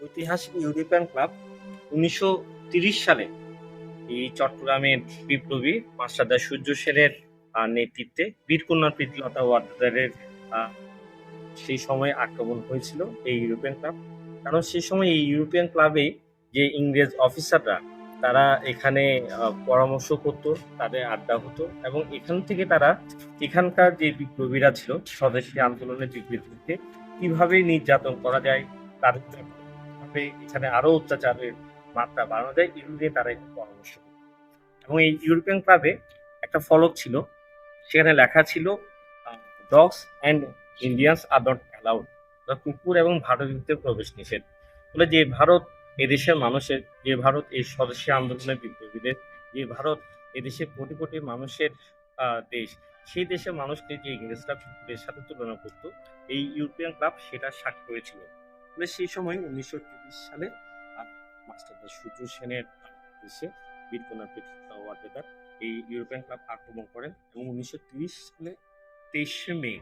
ঐতিহাসিক European club উনিশশো সালে এই চট্টগ্রামের বিপ্লবী মাস্টারদা সূর্য সেনের নেতৃত্বে বীরকন্যা প্রীতিলতা আহ, সেই সময় আক্রমণ হয়েছিল এই ইউরোপিয়ান ক্লাব। কারণ সেই সময় এই ইউরোপিয়ান ক্লাবে যে ইংরেজ অফিসাররা তারা এখানে পরামর্শ করত তাদের আড্ডা হতো এবং এখান থেকে তারা এখানকার যে বিপ্লবীরা ছিল স্বদেশী আন্দোলনের বিপ্লবীকে কীভাবে নির্যাতন করা যায় তাদের কীভাবে এখানে আরও অত্যাচারের মাত্রা বাড়ানো যায় নিয়ে তারা একটু পরামর্শ এবং এই ইউরোপিয়ান ক্লাবে একটা ফলক ছিল, সেখানে লেখা ছিল dogs and Indians are not allowed কুকুর এবং ভারতীয়দের প্রবেশ নিষেধ। বলে যে ভারত এদেশের মানুষের, যে ভারত এই স্বদেশী আন্দোলনের বিপ্লবীদের, যে ভারত এদেশের কোটি কোটি মানুষের দেশ, সেই দেশের মানুষকে যে ইংরেজরা কুকুরের সাথে তুলনা করতো, এই ইউরোপিয়ান ক্লাব সেটা সাক্ষী হয়েছিল ফলে সেই সময় উনিশশো তিরিশ সালে আহ, মাস্টারদা সূর্য সেনের দেশে বীরকন্যা পৃথিবী এই ইউরোপিয়ান ক্লাব আক্রমণ করেন এবং উনিশশো তিরিশ সালে তেইশে মে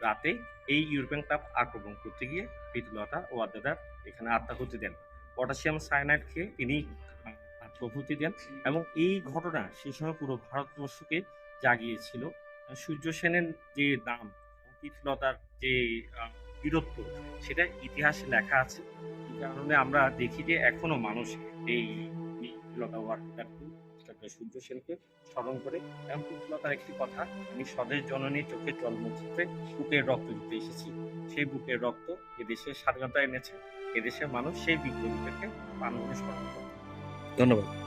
রাতে এই ইউরোপিয়ান ক্লাব আক্রমণ করতে গিয়ে প্রীতিলতা ওয়াদ্দেদার এখানে আত্মাহুতি দেন। পটাশিয়াম সায়ানাইড খেয়ে তিনি আত্মাহুতি দেন এবং এই ঘটনা সেই সময় পুরো ভারতবর্ষকে জাগিয়েছিল। সূর্য সেনের যে দাম প্রীতিলতার যে বীরত্ব। সেটা ইতিহাসে লেখা আছে। কারণে আমরা দেখি যে এখনও মানুষ এই প্রীতিলতা ওয়াদ্দেদারকে ডক্টর সূর্য সেনকে স্মরণ করে। এবং প্রীতিলতার একটি কথা, আমি স্বদেশ জননী, চোখে জল মুছতে বুকের রক্ত দিতে এসেছি। সেই বুকের রক্ত এদেশের স্বাধীনতা এনেছে। এদেশের মানুষ সেই বিপ্লবীদেরকে প্রাণভরে স্মরণ করে ধন্যবাদ।